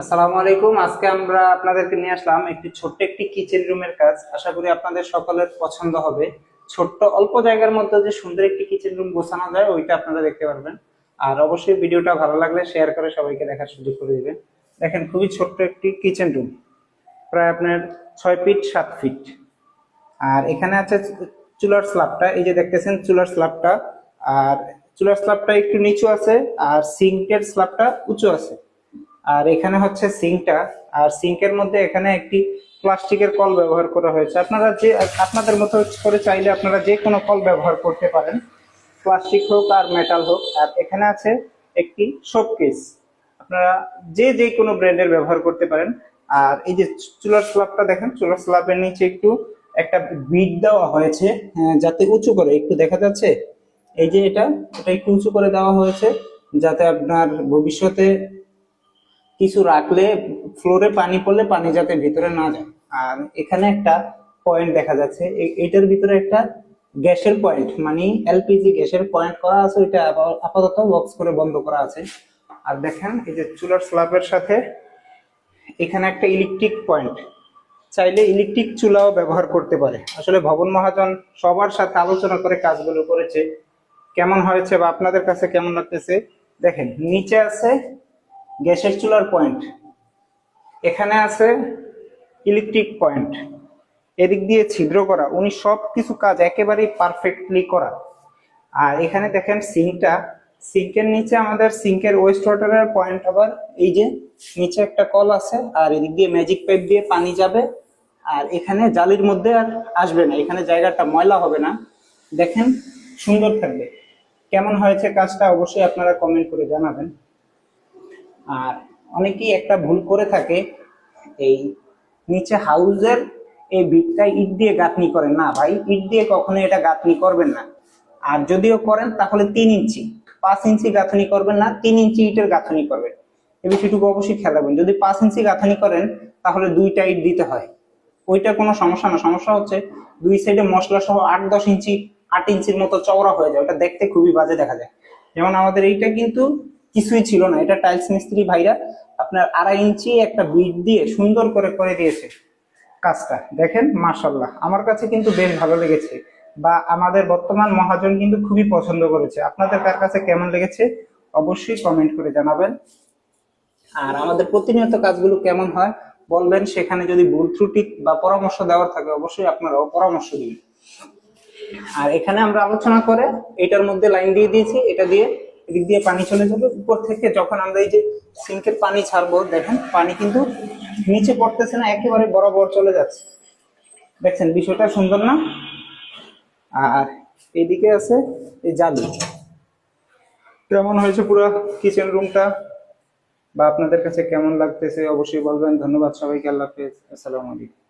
আসসালামু আলাইকুম। আজকে আমরা আপনাদেরকে নিয়ে আসলাম একটি ছোট্ট একটি কিচেন রুমের কাজ। আশা করি আপনাদের সকলের পছন্দ হবে। ছোট্ট, অল্প জায়গার মধ্যে যে সুন্দর একটি কিচেন রুম গোছানো যায়, ওইটা আপনারা দেখতে পারবেন। আর অবশ্যই ভিডিওটা ভালো লাগলে শেয়ার করে সবাইকে দেখার সুযোগ করে দিবেন। দেখেন, খুবই ছোট্ট একটি কিচেন রুম প্রায় আপনার ছয় ফিট সাত ফিট আর এখানে আছে চুলার স্ল্যাবটা এই যে দেখতেছেন, চুলার স্ল্যাবটা আর চুলার স্ল্যাবটা একটু নিচু আছে, আর সিঙ্কের স্ল্যাবটা উঁচু আছে। আর এখানে হচ্ছে সিঙ্কটা আর সিঙ্কের মধ্যে এখানে একটি প্লাস্টিকের কল ব্যবহার করা হয়েছে। আপনারা যে আপনাদের মতো করে চাইলে আপনারা যে কোনো কল ব্যবহার করতে পারেন। প্লাস্টিক হোক আর মেটাল হোক। আর এখানে আছে একটি শোকেস আপনারা যে যে কোনো ব্র্যান্ডের ব্যবহার করতে পারেন। আর এই যে চুলার স্ল্যাবটা দেখেন চুলার স্ল্যাবের নিচে একটু একটা বিট দেওয়া হয়েছে হ্যাঁ, যাতে উঁচু করে। একটু দেখা যাচ্ছে? এই যে এটা এটা একটু উঁচু করে দেওয়া হয়েছে যাতে আপনার ভবিষ্যতে কিছু রাখলে, ফ্লোরে পানি পড়লে পানি যাতে ভিতরে না যায়। আর এখানে একটা পয়েন্ট দেখা যাচ্ছে। এটার ভিতরে একটা গ্যাসের পয়েন্ট মানে এলপিজি গ্যাসের পয়েন্ট করা আছে, ওইটা আপাতত বক্স করে বন্ধ করা আছে। আর দেখেন, এই যে চুলার স্ল্যাবের সাথে এখানে একটা ইলেকট্রিক পয়েন্ট চাইলে ইলেকট্রিক চুলাও ব্যবহার করতে পারে। আসলে ভবন মহাজন সবার সাথে আলোচনা করে কাজগুলো করেছে। কেমন হয়েছে বা আপনাদের কাছে কেমন লাগতেছে? দেখেন, নিচে আছে গ্যাসের চুলার পয়েন্ট এখানে আছে ইলেকট্রিক পয়েন্ট এদিক দিয়ে ছিদ্র করা, উনি সব কিছু কাজ একেবারেই পারফেক্টলি করা। আর এখানে দেখেন সিঙ্কটা, সিঙ্কের নিচে আমাদের সিঙ্কের ওয়েস্ট ওয়াটারের পয়েন্ট আবার এই যে নিচে একটা কল আছে, আর এদিক দিয়ে ম্যাজিক পাইপ দিয়ে পানি যাবে। আর এখানে জালির মধ্যে আর আসবে না, এখানে জায়গাটা ময়লা হবে না। দেখেন সুন্দর থাকবে। কেমন হয়েছে কাজটা অবশ্যই আপনারা কমেন্ট করে জানাবেন। আর অনেকেই একটা ভুল করে থাকে। এই নিচে হাউজের এই বিটটা ইট দিয়ে গাঁথনি করেন। না ভাই, ইট দিয়ে কখনো এটা গাঁথনি করবেন না। আর যদিও করেন, তাহলে তিন ইঞ্চি, পাঁচ ইঞ্চি গাঁথনি করবেন না, তিন ইঞ্চি ইটের গাঁথনি করবেন। এই বিষয়টুকু অবশ্যই খেয়াল রাখবেন। যদি পাঁচ ইঞ্চি গাঁথনি করেন, তাহলে দুইটা ইট দিতে হয়। ওইটা কোনো সমস্যা না। সমস্যা হচ্ছে দুই সাইডে মশলা সহ আট দশ ইঞ্চি, আট ইঞ্চির মতো চওড়া হয়ে যায়। ওটা দেখতে খুবই বাজে দেখা যায়। যেমন আমাদের এইটা কিন্তু কিছুই ছিল না। এটা টাইলস মিস্ত্রি ভাইরা আপনার আড়াই ইঞ্চি একটা বিট দিয়ে সুন্দর করে করে দিয়েছে কাজটা। দেখেন মাশাল্লাহ আমার কাছে কিন্তু বেশ ভালো লেগেছে বা আমাদের বর্তমান মহাজন কিন্তু খুবই পছন্দ করেছে। আপনাদের কার কাছে কেমন লেগেছে অবশ্যই কমেন্ট করে জানাবেন। আর আমাদের প্রতিনিয়ত কাজগুলো কেমন হয় বলবেন, সেখানে যদি ভুল ত্রুটি বা পরামর্শ দেওয়ার থাকে অবশ্যই আপনারাও পরামর্শ দিন আর এখানে আমরা আলোচনা করে এটার মধ্যে লাইন দিয়ে দিয়েছি। এটা দিয়ে এদিক দিয়ে পানি চলে যাবে। উপর থেকে যখন আমরা এই যে সিঙ্কের পানি ছাড়বো, দেখেন, পানি কিন্তু নিচে পড়তেছে না, একেবারে বরাবর চলে যাচ্ছে। দেখছেন, বিষয়টা সুন্দর না? আর এইদিকে আছে এই জালি। কেমন হয়েছে পুরো কিচেন রুমটা বা আপনাদের কাছে কেমন লাগতেছে? অবশ্যই বলবেন। ধন্যবাদ সবাইকে, আল্লাহ হাফেজ। আসসালামু আলাইকুম।